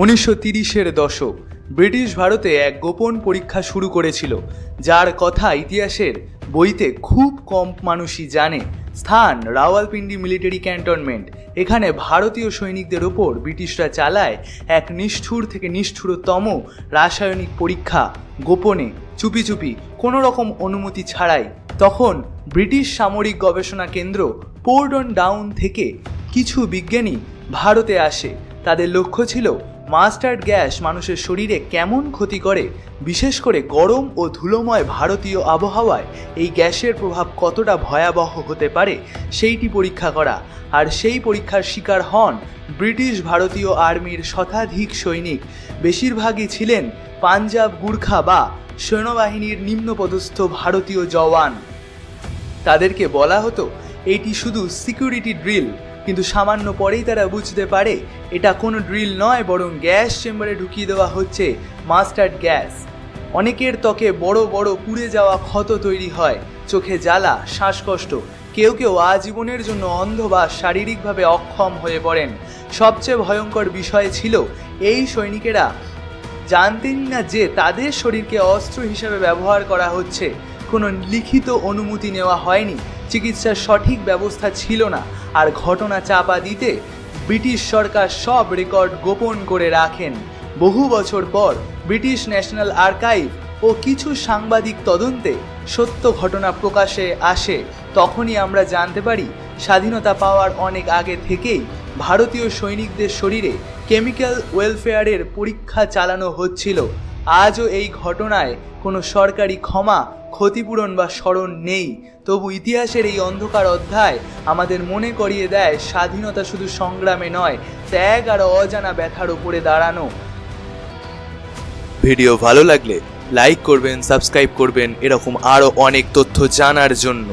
উনিশশো তিরিশের দশক, ব্রিটিশ ভারতে এক গোপন পরীক্ষা শুরু করেছিল, যার কথা ইতিহাসের বইতে খুব কম মানুষই জানে। স্থান, রাওয়ালপিন্ডি মিলিটারি ক্যান্টনমেন্ট। এখানে ভারতীয় সৈনিকদের ওপর ব্রিটিশরা চালায় এক নিষ্ঠুর থেকে নিষ্ঠুরতম রাসায়নিক পরীক্ষা। গোপনে, চুপি চুপি কোনো রকম অনুমতি ছাড়াই তখন ব্রিটিশ সামরিক গবেষণা কেন্দ্র পোর্ডন ডাউন থেকে কিছু বিজ্ঞানী ভারতে আসে। তাদের লক্ষ্য ছিল মাস্টার্ড গ্যাস মানুষের শরীরে কেমন ক্ষতি করে, বিশেষ করে গরম ও ধুলোময় ভারতীয় আবহাওয়ায় এই গ্যাসের প্রভাব কতটা ভয়াবহ হতে পারে সেইটি পরীক্ষা করা। আর সেই পরীক্ষার শিকার হন ব্রিটিশ ভারতীয় আর্মির শতাধিক সৈনিক। বেশিরভাগই ছিলেন পাঞ্জাব গুর্খা বা সৈন্যবাহিনীর নিম্নপদস্থ ভারতীয় জওয়ান। তাদেরকে বলা হতো, এটি শুধু সিকিউরিটি ড্রিল কিন্তু সামান্য পরেই তারা বুঝতে পারে, এটা কোনো ড্রিল নয়, বরং গ্যাস চেম্বারে ঢুকিয়ে দেওয়া হচ্ছে মাস্টার্ড গ্যাস। অনেকের ত্বকে বড় বড় পুড়ে যাওয়া ক্ষত তৈরি হয়, চোখে জ্বালা, শ্বাসকষ্ট। কেউ কেউ আজীবনের জন্য অন্ধ বা শারীরিকভাবে অক্ষম হয়ে পড়েন। সবচেয়ে ভয়ঙ্কর বিষয় ছিল, এই সৈনিকেরা জানতেনই না যে তাদের শরীরকে অস্ত্র হিসেবে ব্যবহার করা হচ্ছে। কোনো লিখিত অনুমতি নেওয়া হয়নি। চিকিৎসার সঠিক ব্যবস্থা ছিল না। আর ঘটনা চাপা দিতে ব্রিটিশ সরকার সব রেকর্ড গোপন করে রাখেন। বহু বছর পর ব্রিটিশ ন্যাশনাল আর্কাইভ ও কিছু সাংবাদিক তদন্তে সত্য ঘটনা প্রকাশে আসে। তখনই আমরা জানতে পারি, স্বাধীনতা পাওয়ার অনেক আগে থেকেই ভারতীয় সৈনিকদের শরীরে কেমিক্যাল ওয়েলফেয়ারের পরীক্ষা চালানো হচ্ছিল। আজও এই ঘটনায় কোনো সরকারি ক্ষমা ক্ষতিপূরণ বা স্মরণ নেই। তবু ইতিহাসের এই অন্ধকার অধ্যায় আমাদের মনে করিয়ে দেয়, স্বাধীনতা শুধু সংগ্রামে নয়, ত্যাগ আর অজানা ব্যথার উপরে দাঁড়ানো। ভিডিও ভালো লাগলে লাইক করবেন, সাবস্ক্রাইব করবেন, এরকম আরও অনেক তথ্য জানার জন্য।